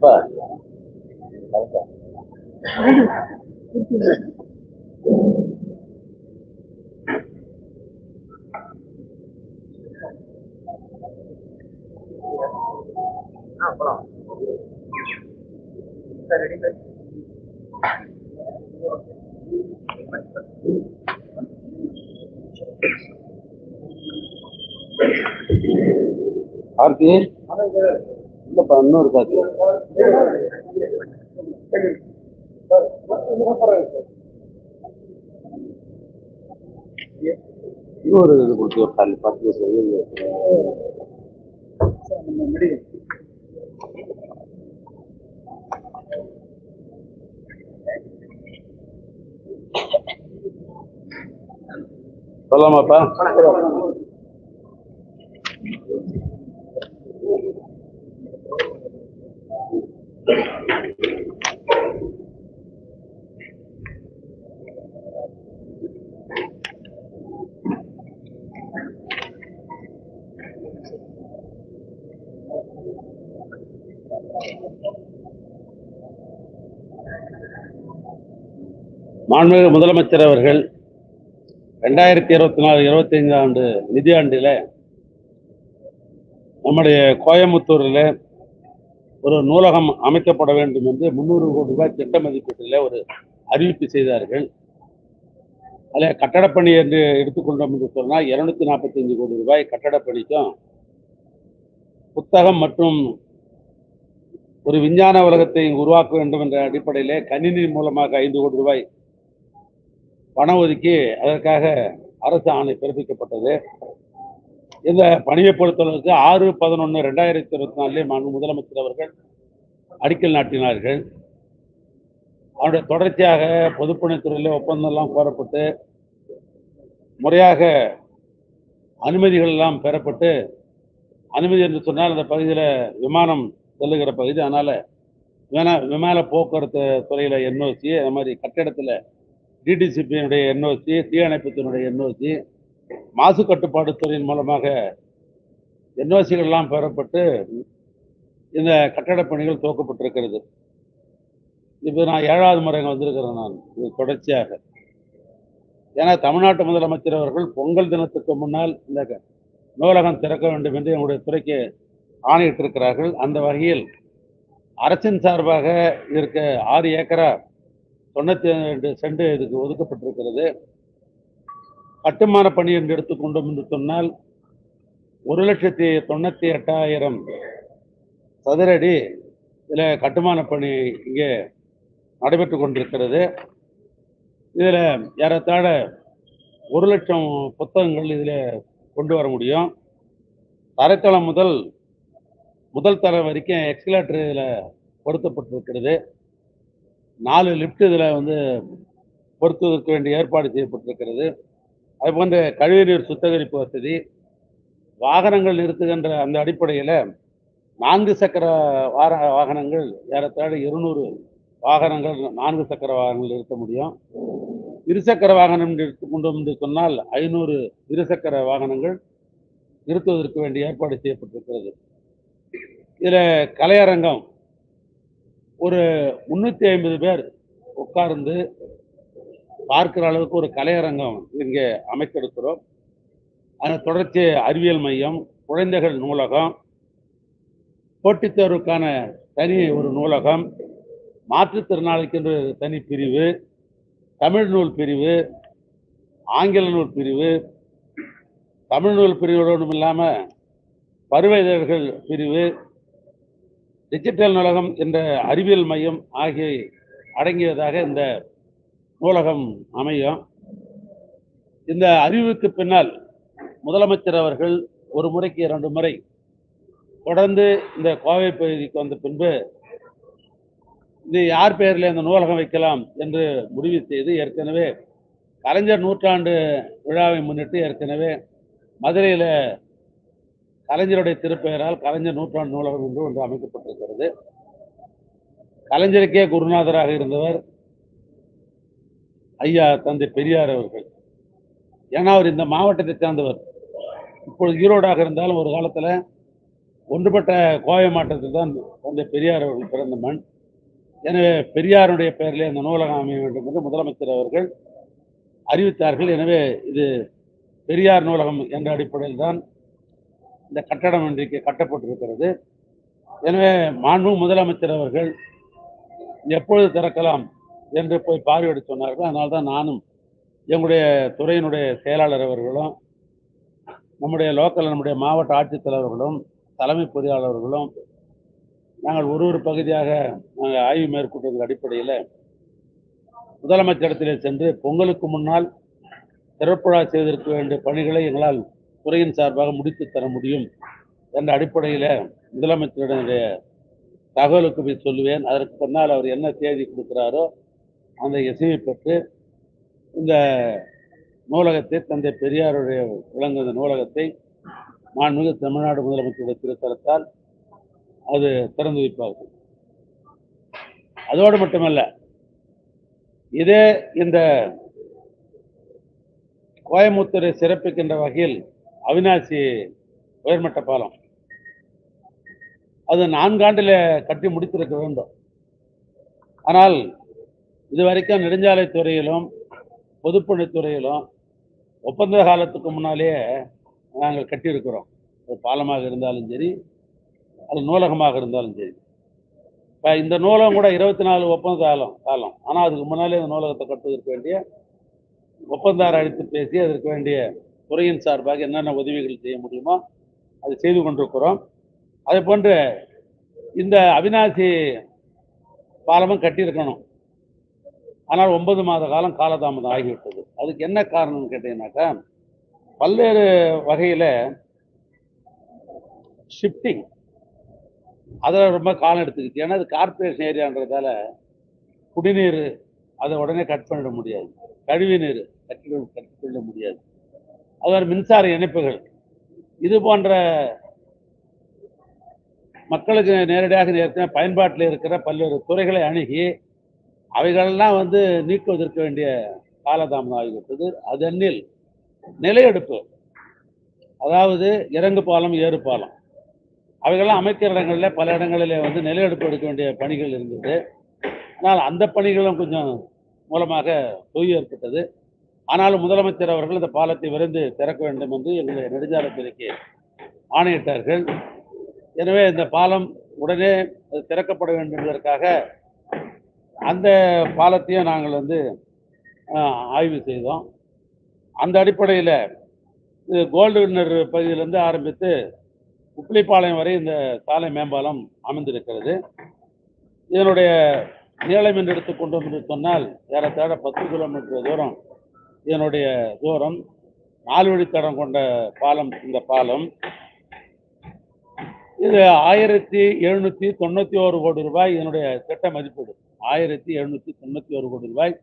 まあ、なんか。Ah, pronto. Espera aí, Aarthi இல்லப்பா இன்னும் இருக்காது. இன்னொரு இது கொடுத்து ஒரு கால் பத்து சொல்லி சொல்லாமாப்பா மாண்புமிகு முதலமைச்சர் அவர்கள் ரெண்டாயிரத்தி இருபத்தி நாலு இருபத்தைந்து ஆண்டு நிதியாண்டில் நம்முடைய கோயம்புத்தூரில் ஒரு நூலகம் அமைக்கப்பட வேண்டும் என்று முந்நூறு கோடி ரூபாய் திட்ட மதிப்பீட்டில் ஒரு அறிவிப்பு செய்தார்கள். அதில் கட்டடப்பணி என்று எடுத்துக்கொண்டோம் என்று சொன்னால் இருநூத்தி நாற்பத்தஞ்சு கோடி ரூபாய் கட்டடப்பணிக்கும் புத்தகம் மற்றும் ஒரு விஞ்ஞான உலகத்தை உருவாக்க வேண்டும் என்ற அடிப்படையிலே கணினி மூலமாக ஐந்து கோடி ரூபாய் பணம் ஒதுக்கி அதற்காக அரசு ஆணை பிறப்பிக்கப்பட்டது. இந்த பணியை பொறுத்தளவுக்கு ஆறு பதினொன்று ரெண்டாயிரத்தி இருபத்தி நாலுலே மாண்பு முதலமைச்சர் அவர்கள் அடிக்கல் நாட்டினார்கள். அவருடைய தொடர்ச்சியாக பொதுப்பணித்துறையில் ஒப்பந்தம்லாம் கோரப்பட்டு முறையாக அனுமதிகள் எல்லாம் பெறப்பட்டு அனுமதி என்று சொன்னால் அந்த பகுதியில் விமானம் செல்லுகிற பகுதி. அதனால் விமான விமான போக்குவரத்து துறையில் என்ஓசி அது மாதிரி கட்டிடத்தில் டிடிசிபியினுடைய என்ஓசி தீயணைப்புத்தினுடைய என்ஓசி மாசு கட்டுப்பாடு துறையின் மூலமாக என்ஓசிகள் எல்லாம் பெறப்பட்டு இந்த கட்டடப் பணிகள் துவக்கப்பட்டிருக்கிறது. இப்போ நான் ஏழாவது முறைங்க வந்திருக்கிறேன் நான் இது தொடர்ச்சியாக. ஏன்னா தமிழ்நாட்டு முதலமைச்சர் அவர்கள் பொங்கல் தினத்துக்கு முன்னால் இந்த நூலகம் திறக்க வேண்டும் என்று எங்களுடைய துறைக்கு ஆணையிட்டிருக்கிறார்கள். அந்த வகையில் அரசின் சார்பாக இருக்க ஆறு ஏக்கரா தொண்ணூற்றி ரெண்டு சென்ட் இதுக்கு ஒதுக்கப்பட்டிருக்கிறது. கட்டுமான பணி என்று எடுத்துக்கொண்டோம் என்று சொன்னால் ஒரு லட்சத்தி தொண்ணூற்றி எட்டாயிரம் சதுரடி இதில் கட்டுமான பணி இங்கே நடைபெற்று கொண்டிருக்கிறது. இதில் ஏறத்தாழ ஒரு லட்சம் புத்தகங்கள் இதில் கொண்டு வர முடியும். தரைத்தளம் முதல் முதல் தரம் வரைக்கும் எக்ஸ்கலேட்டர் இதில் பொருத்தப்பட்டிருக்கிறது. நாலு லிஃப்ட் இதில் வந்து பொருத்துவதற்கு வேண்டிய ஏற்பாடு செய்யப்பட்டிருக்கிறது. அது போன்ற கழிவுநீர் சுத்திகரிப்பு வசதி வாகனங்கள் நிறுத்துகின்ற அந்த அடிப்படையில் நான்கு சக்கர வார வாகனங்கள் ஏறத்தாழ இருநூறு வாகனங்கள் நான்கு சக்கர வாகனங்கள் நிறுத்த முடியும். இருசக்கர வாகனம் நிறுத்து கொண்டு வந்து சொன்னால் ஐநூறு இருசக்கர வாகனங்கள் நிறுத்துவதற்கு வேண்டிய ஏற்பாடு செய்யப்பட்டிருக்கிறது. இதில் கலையரங்கம் ஒரு முன்னூற்றி ஐம்பது பேர் உட்கார்ந்து பார்க்கிற அளவுக்கு ஒரு கலையரங்கம் இங்கே அமைத்திருக்கிறோம் அதன் தொடர்ச்சி அறிவியல் மையம் குழந்தைகள் நூலகம் போட்டித் தேர்வுக்கான தனி ஒரு நூலகம் மாற்றுத்திறனாளிக்கென்று தனி பிரிவு தமிழ் நூல் பிரிவு ஆங்கில நூல் பிரிவு தமிழ் நூல் பிரிவோடும் இல்லாமல் பருவ இதழ்கள் பிரிவு டிஜிட்டல் நூலகம் என்ற அறிவியல் மையம் ஆகிய அடங்கியதாக இந்த நூலகம் அமையும். இந்த அறிவுக்கு பின்னால் முதலமைச்சர் அவர்கள் ஒரு முறைக்கு இரண்டு முறை தொடர்ந்து இந்த கோவை பகுதிக்கு வந்த பின்பு இது யார் பெயரில் இந்த நூலகம் வைக்கலாம் என்று முடிவு செய்து ஏற்கனவே கலைஞர் நூற்றாண்டு விழாவை முன்னிட்டு ஏற்கனவே மதுரையில் கலைஞருடைய திருப்பெயரால் கலைஞர் நூற்றாண்டு நூலகம் என்று ஒன்று அமைக்கப்பட்டிருக்கிறது. கலைஞருக்கே குருநாதராக இருந்தவர் ஐயா தந்தை பெரியார் அவர்கள். ஏன்னா அவர் இந்த மாவட்டத்தை சேர்ந்தவர். இப்பொழுது ஈரோடாக இருந்தாலும் ஒரு காலத்தில் ஒன்றுபட்ட கோவை மாவட்டத்தில் தான் தந்தை பெரியார் அவர்கள் பிறந்த மண். எனவே பெரியாருடைய பெயரிலே இந்த நூலகம் அமைய வேண்டும் என்று முதலமைச்சர் அவர்கள் அறிவித்தார்கள். எனவே இது பெரியார் நூலகம் என்ற அடிப்படையில் தான் இந்த கட்டடம் இன்றைக்கு கட்டப்பட்டிருக்கிறது. எனவே மாண்பு முதலமைச்சர் அவர்கள் எப்பொழுது திறக்கலாம் என்று போய் பார்வையிட சொன்னார்கள். அதனால தான் நானும் எங்களுடைய துறையினுடைய செயலாளர் அவர்களும் நம்முடைய லோக்கல் நம்முடைய மாவட்ட ஆட்சித்தலைவர்களும் தலைமை பொறியாளர்களும் நாங்கள் ஒரு ஒரு பகுதியாக நாங்கள் ஆய்வு மேற்கொண்டதன் அடிப்படையில் முதலமைச்சரிடத்திலே சென்று பொங்கலுக்கு முன்னால் திறப்புழா செய்திருக்க வேண்டிய பணிகளை எங்களால் துறையின் சார்பாக முடித்து தர முடியும் என்ற அடிப்படையில் முதலமைச்சருடைய தகவலுக்கு போய் சொல்லுவேன். அதற்கு பின்னால் அவர் என்ன தேதி கொடுக்கிறாரோ அந்த இசையை பெற்று இந்த நூலகத்தை தந்தை பெரியாருடைய விளங்குகிற நூலகத்தை மாண்புமிகு தமிழ்நாடு முதலமைச்சருடைய திருத்தலத்தால் அது திறந்து வைப்பார்கள் அதோடு மட்டுமல்ல இதே இந்த கோயமுத்தூரை சிறப்பிக்கின்ற வகையில் அவினாசி உயர்மட்ட பாலம். அது நான்காண்டில் கட்டி முடித்திருக்க வேண்டும். ஆனால் இதுவரைக்கும் நெடுஞ்சாலைத்துறையிலும் பொதுப்பணித்துறையிலும் ஒப்பந்த காலத்துக்கு முன்னாலேயே நாங்கள் கட்டியிருக்கிறோம். ஒரு பாலமாக இருந்தாலும் சரி அது நூலகமாக இருந்தாலும் சரி. இப்போ இந்த நூலகம் கூட இருபத்தி நாலு ஒப்பந்த காலம் காலம். ஆனால் அதுக்கு முன்னாலே இந்த நூலகத்தை கட்டுவதற்கு வேண்டிய ஒப்பந்தார் அழைத்து பேசி அதற்கு வேண்டிய துறையின் சார்பாக என்னென்ன உதவிகள் செய்ய முடியுமோ அது செய்து கொண்டிருக்கிறோம். அதே போன்று இந்த அவினாசி பாலமும் கட்டியிருக்கணும். ஆனால் ஒன்பது மாத காலம் காலதாமதம் ஆகிவிட்டது. அதுக்கு என்ன காரணம்னு கேட்டீங்கன்னாக்கா பல்வேறு வகையில் ஷிஃப்டிங் அதில் ரொம்ப காலம் எடுத்துக்கிச்சு. ஏன்னா அது கார்ப்பரேஷன் ஏரியான்றதால குடிநீர் அதை உடனே கட் பண்ணிட முடியாது. கழிவு நீர் கட்டி கட்டிக்கொள்ள முடியாது. அது மின்சார இணைப்புகள். இது போன்ற மக்களுக்கு நேரடியாக நேரத்தில் பயன்பாட்டில் இருக்கிற பல்வேறு துறைகளை அணுகி அவைகளெல்லாம் வந்து நீக்குவதற்கு வேண்டிய காலதாமதம் ஆகிவிட்டது. அதனில் நிலையெடுப்பு அதாவது இறங்கு பாலம் ஏறு பாலம். அவைகள்லாம் அமைக்கிற இடங்களில் பல இடங்களில் வந்து நிலையெடுப்பு எடுக்க வேண்டிய பணிகள் இருந்தது. ஆனால் அந்த பணிகளும் கொஞ்சம் மூலமாக தொய்வு ஏற்பட்டது. ஆனாலும் முதலமைச்சர் அவர்கள் இந்த பாலத்தை விரைந்து திறக்க வேண்டும் என்று எங்களுடைய நெடுஞ்சாலைத்துறைக்கு ஆணையிட்டார்கள். எனவே இந்த பாலம் உடனே அது திறக்கப்பட வேண்டும் என்பதற்காக அந்த பாலத்தையும் நாங்கள் வந்து ஆய்வு செய்தோம். அந்த அடிப்படையில் இது கோல்டு வின்னர் பகுதியிலிருந்து ஆரம்பித்து உப்பிலிப்பாளையம் வரை இந்த சாலை மேம்பாலம் அமைந்திருக்கிறது. இதனுடைய நீளம் என்று எடுத்துக்கொண்டோம் என்று சொன்னால் ஏறத்தாழ பத்து கிலோமீட்டர் தூரம் இதனுடைய தூரம் நாலு வழித்தடம் கொண்ட பாலம் இந்த பாலம். இது ஆயிரத்தி எழுநூற்றி தொண்ணூற்றி ஒரு கோடி ரூபாய் இதனுடைய திட்ட மதிப்பீடு. ஆயிரத்தி எழுநூற்றி தொண்ணூற்றி ஒரு கோடி ரூபாய்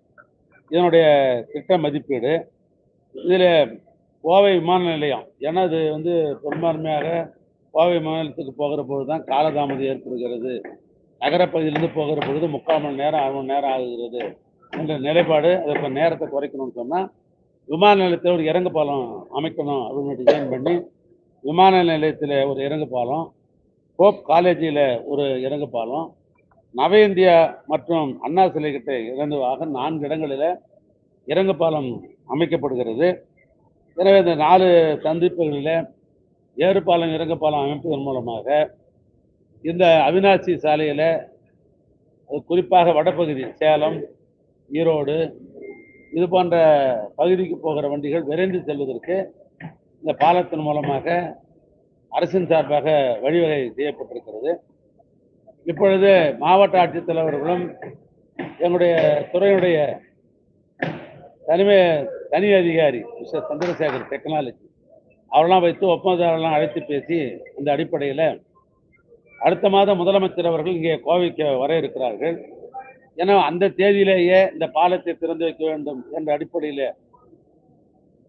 இதனுடைய திட்ட மதிப்பீடு. இதில் கோவை விமான நிலையம் ஏன்னா இது வந்து பெரும்பான்மையாக கோவை மாநிலத்துக்கு போகிற பொழுது தான் காலதாமதம் ஏற்படுகிறது. நகரப்பகுதியிலிருந்து போகிற பொழுது முக்கால் மணி நேரம் அரை மணி நேரம் ஆகுகிறது. என்ற நிலைப்பாடு அதை இப்போ நேரத்தை குறைக்கணும்னு சொன்னால் விமான நிலையத்தில் ஒரு இறங்கு பாலம் அமைக்கணும் அப்படின்னு டிசைன் பண்ணி விமான நிலையத்தில் ஒரு இறங்கு பாலம் கோப் காலேஜில் ஒரு இறங்கு பாலம் நவ இந்தியா மற்றும் அண்ணா சிலை கிட்ட இறங்குவாக நான்கு இடங்களில் இறங்கு பாலம் அமைக்கப்படுகிறது. எனவே இந்த நாலு சந்திப்புகளில் ஏறு பாலம் இறங்கு பாலம் அமைப்பதன் மூலமாக இந்த அவினாசி சாலையில் குறிப்பாக வடபகுதி சேலம் ஈரோடு இது போன்ற பகுதிக்கு போகிற வண்டிகள் விரைந்து செல்வதற்கு இந்த பாலத்தின் மூலமாக அரசின் சார்பாக வழிவகை செய்யப்பட்டிருக்கிறது. இப்பொழுது மாவட்ட ஆட்சித்தலைவர்களும் எங்களுடைய துறையினுடைய தனிமை தனி அதிகாரி மிஸ்டர் சந்திரசேகர் டெக்னாலஜி அவரெல்லாம் வைத்து ஒப்பந்ததாரெல்லாம் அழைத்து பேசி இந்த அடிப்படையில் அடுத்த மாதம் முதலமைச்சர் அவர்கள் இங்கே கோவைக்கு வர இருக்கிறார்கள். ஏன்னா அந்த தேதியிலேயே இந்த பாலத்தை திறந்து வைக்க வேண்டும் என்ற அடிப்படையில்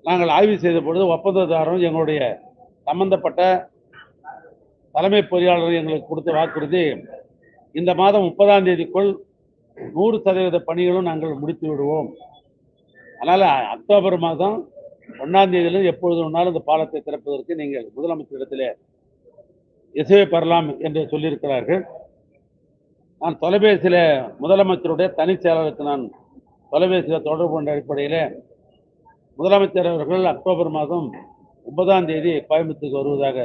நாங்கள் ஆய்வு செய்த பொழுது ஒப்பந்ததாரரும் எங்களுடைய சம்பந்தப்பட்ட தலைமை பொறியாளர் எங்களுக்கு கொடுத்த வாக்குறுதி இந்த மாதம் முப்பதாம் தேதிக்குள் நூறு சதவீத பணிகளும் நாங்கள் முடித்து விடுவோம். அதனால் அக்டோபர் மாதம் ஒன்றாம் தேதியிலும் எப்பொழுது ஒன்றாலும் இந்த பாலத்தை திறப்பதற்கு நீங்கள் முதலமைச்சரிடத்தில் இசைவை பெறலாம் என்று சொல்லியிருக்கிறார்கள். நான் தொலைபேசியில் முதலமைச்சருடைய தனிச் செயலாளருக்கு நான் தொலைபேசியில் தொடர்பு கொண்ட அடிப்படையில் முதலமைச்சர் அவர்கள் அக்டோபர் மாதம் ஒன்பதாம் தேதி கோயம்புத்தூருக்கு வருவதாக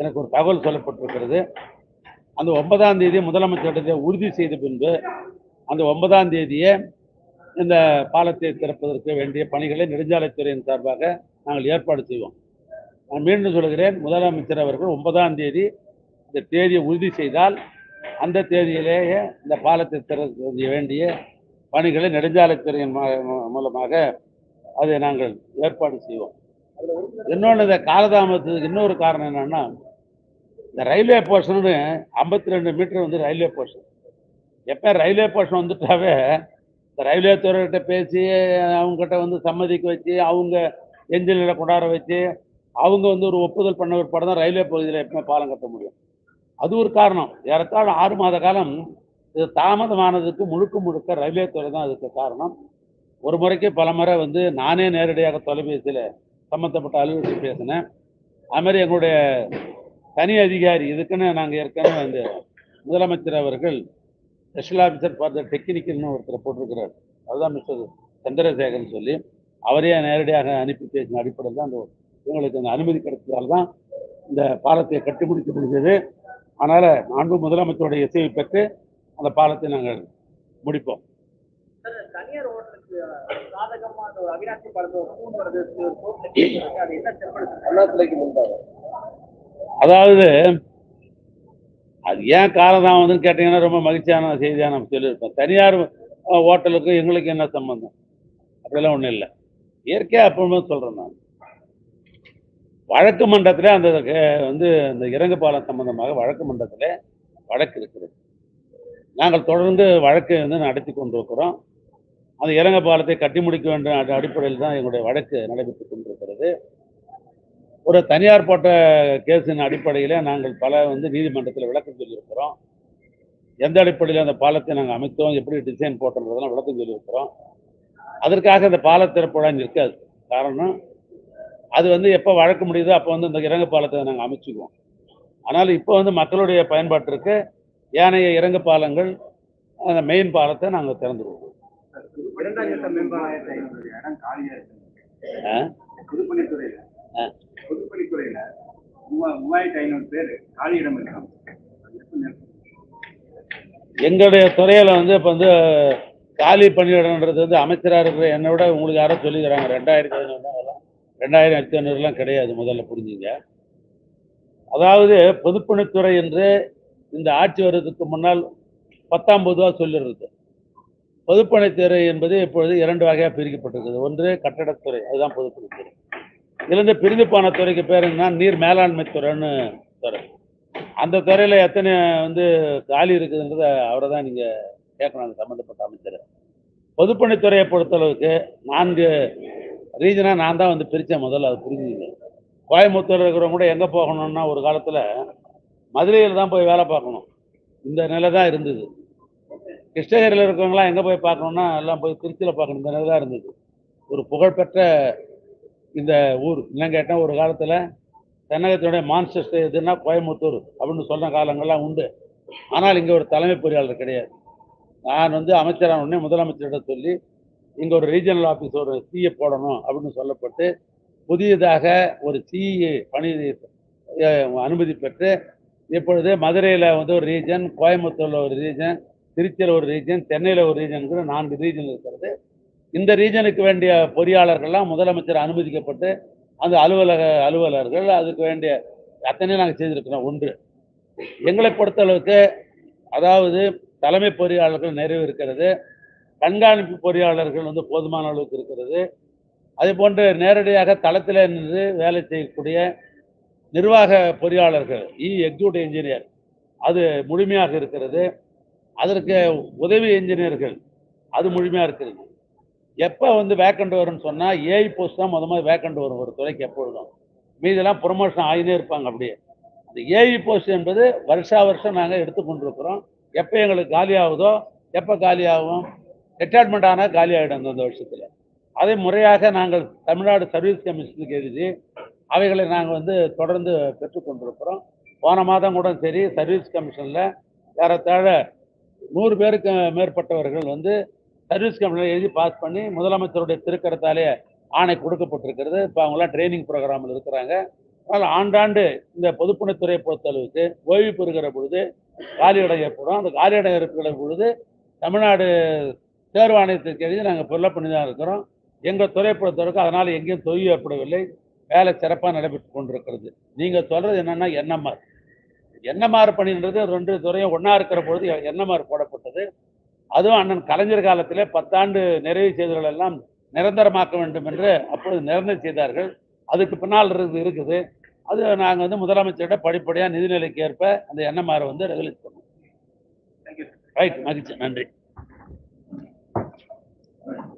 எனக்கு ஒரு தகவல் சொல்லப்பட்டிருக்கிறது. அந்த ஒன்பதாம் தேதி முதலமைச்சருடைய உறுதி செய்த பின்பு அந்த ஒன்பதாம் தேதியே இந்த பாலத்தை திறப்பதற்கு வேண்டிய பணிகளை நெடுஞ்சாலைத்துறையின் சார்பாக நாங்கள் ஏற்பாடு செய்வோம். நான் மீண்டும் சொல்கிறேன் முதலமைச்சர் அவர்கள் ஒன்பதாம் தேதி இந்த தேதியை உறுதி செய்தால் அந்த தேதியிலேயே இந்த பாலத்தை திறக்க வேண்டிய பணிகளை நெடுஞ்சாலைத்துறையின் மூலமாக அதை நாங்கள் ஏற்பாடு செய்வோம். இன்னொன்று இந்த காலதாமதத்துக்கு இன்னொரு காரணம் என்னன்னா இந்த ரயில்வே போர்ஷன்னு ஐம்பத்தி ரெண்டு மீட்டர் வந்து ரயில்வே போர்ஷன். எப்போ ரயில்வே போர்ஷன் வந்துட்டாவே இந்த ரயில்வே துறைகிட்ட பேசி அவங்ககிட்ட வந்து சம்மதிக்க வச்சு அவங்க என்ஜினியரை கொண்டாட வச்சு அவங்க வந்து ஒரு ஒப்புதல் பண்ண ஒரு படம் தான் ரயில்வே பகுதியில் எப்பவுமே பாலம் கட்ட முடியும். அது ஒரு காரணம். ஏறத்தாழ ஆறு மாத காலம் இது தாமதமானதுக்கு முழுக்க முழுக்க ரயில்வே துறை தான் அதுக்கு காரணம். ஒரு முறைக்கு பல முறை வந்து நானே நேரடியாக தொலைபேசியில் சம்மந்தப்பட்ட அலுவலகத்தில் பேசினேன். அது மாதிரி எங்களுடைய தனி அதிகாரி இதுக்குன்னு நாங்கள் ஏற்கனவே அந்த முதலமைச்சர் அவர்கள் ஸ்பெஷல் ஆஃபீஸர் ஃபார் த டெக்னிக்கல்னு ஒருத்தர் போட்டிருக்கிறார். அதுதான் மிஸ்டர் சந்திரசேகர்னு சொல்லி அவரையே நேரடியாக அனுப்பி பேசின அடிப்படையில் தான் அந்த எங்களுக்கு அந்த அனுமதி கிடைத்ததால் தான் இந்த பாலத்தை கட்டி முடிக்க முடிஞ்சது. அதனால் நான்கு முதலமைச்சருடைய இசையை பெற்று அந்த பாலத்தை நாங்கள் முடிப்போம். அதாவது அது ஏன் காலதாமதம்னு கேட்டீங்கன்னா ரொம்ப மகிழ்ச்சியான செய்தியாக நம்ம சொல்லியிருப்போம். தனியார் ஹோட்டலுக்கும் எங்களுக்கு என்ன சம்பந்தம்? அப்படிலாம் ஒன்றும் இல்லை. இயற்கையாக அப்பவுமே சொல்கிறேன் நான். வழக்கு மன்றத்தில் அந்த வந்து இந்த இறங்கு பாலம் சம்பந்தமாக வழக்கு மன்றத்தில் வழக்கு இருக்கிறது நாங்கள் தொடர்ந்து வழக்கை வந்து நடத்தி கொண்டிருக்கிறோம். அந்த இறங்க பாலத்தை கட்டி முடிக்க வேண்டும் அடிப்படையில் தான் எங்களுடைய வழக்கு நடைபெற்று கொண்டிருக்கிறது. ஒரு தனியார் போட்ட கேஸின் அடிப்படையில் நாங்கள் பல வந்து நீதிமன்றத்தில் விளக்கம் சொல்லியிருக்கிறோம். எந்த அடிப்படையில் அந்த பாலத்தை நாங்கள் அமைத்தோம் எப்படி டிசைன் போட்டோன்றதெல்லாம் விளக்கம் சொல்லியிருக்கிறோம். அதற்காக அந்த பாலத்திறப்புடன் இருக்காது காரணம் அது வந்து எப்போ வழக்கு முடியுதோ அப்போ வந்து இந்த இறங்கு பாலத்தை நாங்கள் அமைச்சுக்குவோம் ஆனால் இப்போ வந்து மக்களுடைய பயன்பாட்டிற்கு ஏனைய இறங்கு பாலங்கள் அந்த மெயின் பாலத்தை நாங்கள் திறந்துருவோம் இரண்டாம் ஆ? ஆ. மூவாயிரத்தி ஐநூறு பேர் எங்களுடைய துறையில் வந்து இப்போ வந்து காலி பணியிடன்றது வந்து அமைச்சராக இருக்கிற என்னை விட உங்களுக்கு யாரோ சொல்லிக்கிறாங்க ரெண்டாயிரத்தி ஐநூறு ரெண்டாயிரத்தி ஐநூறுலாம் கிடையாது முதல்ல புரிஞ்சுங்க. அதாவது பொதுப்பணித்துறை என்று இந்த ஆட்சி வர்றதுக்கு முன்னால் பத்தாம் பொதுவாக சொல்லிடுறது. பொதுப்பணித்துறை என்பது இப்பொழுது இரண்டு வகையாக பிரிக்கப்பட்டிருக்குது. ஒன்று கட்டடத்துறை அதுதான் பொதுப்பணித்துறை. இதுலேருந்து பிரிந்து போன துறைக்கு பேர் என்னன்னா நீர் மேலாண்மை துறைன்னு துறை. அந்த துறையில் எத்தனை வந்து காலி இருக்குதுன்றத அவரை தான் நீங்கள் கேட்கணும் அந்த சம்மந்தப்பட்ட அமைச்சர். பொதுப்பணித்துறையை பொறுத்தளவுக்கு நான்கு ரீஜனாக நான் தான் வந்து பிரித்தேன் முதல்ல அது புரிஞ்சுங்க கோயம்புத்தூர் இருக்கிறவங்க கூட எங்கே போகணும்னா ஒரு காலத்தில் மதுரையில் தான் போய் வேலை பார்க்கணும். இந்த நிலை தான் இருந்தது. கிருஷ்ணகிரியில் இருக்கிறவங்களாம் எங்கே போய் பார்க்கணும்னா எல்லாம் போய் திருச்சியில் பார்க்கணும். இந்த நிலை தான் இருந்தது. ஒரு புகழ்பெற்ற இந்த ஊர். என்ன கேட்டால் ஒரு காலத்தில் தென்னகத்தினுடைய மான்செஸ்டர் எதுன்னா கோயம்புத்தூர் அப்படின்னு சொன்ன காலங்கள்லாம் உண்டு. ஆனால் இங்கே ஒரு தலைமை பொறியாளர் கிடையாது. நான் வந்து அமைச்சரான உடனே முதலமைச்சரிடம் சொல்லி இங்கே ஒரு ரீஜனல் ஆஃபீஸ் ஒரு சிஏ போடணும் அப்படின்னு சொல்லப்பட்டு புதியதாக ஒரு சிஇ பணி அனுமதி பெற்று இப்பொழுது மதுரையில் வந்து ஒரு ரீஜன் கோயம்புத்தூரில் ஒரு ரீஜன் திருச்சியில் ஒரு ரீஜன் சென்னையில் ஒரு ரீஜனுங்கிற நான்கு ரீஜன் இருக்கிறது. இந்த ரீஜனுக்கு வேண்டிய பொறியாளர்கள்லாம் முதலமைச்சர் அனுமதிக்கப்பட்டு அந்த அலுவலக அலுவலர்கள் அதுக்கு வேண்டிய அத்தனையும் நாங்கள் செய்திருக்கிறோம் ஒன்று. எங்களை பொறுத்தளவுக்கு அதாவது தலைமை பொறியாளர்கள் நிறைவு இருக்கிறது. கண்காணிப்பு பொறியாளர்கள் வந்து போதுமான அளவுக்கு இருக்கிறது. அதே போன்று நேரடியாக தளத்தில் நின்று வேலை செய்யக்கூடிய நிர்வாக பொறியாளர்கள் இ எக்ஸிக்யூட்டிவ் இன்ஜினியர் அது முழுமையாக இருக்கிறது. அதற்கு உதவி இன்ஜினியர்கள் அது முழுமையாக இருக்கிறது. எப்போ வந்து வேக்கண்ட் வரும்னு சொன்னால் ஏஐ போஸ்ட் தான் முத மாதிரி வேக்கண்ட் வரும் ஒரு துறைக்கு எப்பொழுதும். மீதெல்லாம் ப்ரொமோஷன் ஆகினே இருப்பாங்க அப்படியே. அந்த ஏஐ போஸ்ட் என்பது வருஷா வருஷம் நாங்கள் எடுத்துக்கொண்டிருக்கிறோம். எப்போ எங்களுக்கு காலியாகுதோ எப்போ காலியாகும்? ரிட்டையர்மெண்ட் ஆனால் காலி ஆகிடும் அந்த வருஷத்தில். அதை முறையாக நாங்கள் தமிழ்நாடு சர்வீஸ் கமிஷனுக்கு எழுதி அவைகளை நாங்கள் வந்து தொடர்ந்து பெற்றுக்கொண்டிருக்கிறோம் போன மாதம் கூட சரி சர்வீஸ் கமிஷனில் ஏறத்தாழ நூறு பேருக்கு மேற்பட்டவர்கள் வந்து சர்வீஸ் கமிஷனில் எழுதி பாஸ் பண்ணி முதலமைச்சருடைய திருக்கரத்தாலே ஆணை கொடுக்கப்பட்டிருக்கிறது. இப்போ அவங்களாம் ட்ரைனிங் ப்ரோக்ராமில் இருக்கிறாங்க. அதனால் ஆண்டாண்டு இந்த பொதுப்பணித்துறையை பொறுத்தளவுக்கு ஓய்வு பெறுகிற பொழுது காலியிடம் ஏற்படும் அந்த காலியிடம் இருக்கிற பொழுது தமிழ்நாடு தேர்வாணையத்துக்கு எழுதி நாங்கள் ஃபில்லப் பண்ணி தான் இருக்கிறோம். எங்கள் துறை பொறுத்தவரைக்கும் அதனால் எங்கேயும் தொய்வு ஏற்படவில்லை. வேலை சிறப்பாக நடைபெற்று கொண்டிருக்கிறது. நீங்கள் சொல்கிறது என்னென்னா என்எம்ஆர் என்எம்ஆர் பணின்றது ரெண்டு துறையும் ஒன்றா இருக்கிற பொழுது என்எம்ஆர் போடப்பட்டது. அதுவும் அண்ணன் கலைஞர் காலத்திலே பத்தாண்டு நிறைவு செய்தவர்கள் எல்லாம் நிரந்தரமாக்க வேண்டும் என்று அப்பொழுது நிர்ணயம் செய்தார்கள். அதுக்கு பின்னால் இருக்கு இருக்குது. அது நாங்கள் வந்து முதலமைச்சர்கிட்ட படிப்படியாக நிதிநிலைக்கு ஏற்ப அந்த என்எம்ஆர் வந்து ரெகுலேட் பண்ணுவோம் ரைட் மகிழ்ச்சி. நன்றி. Right.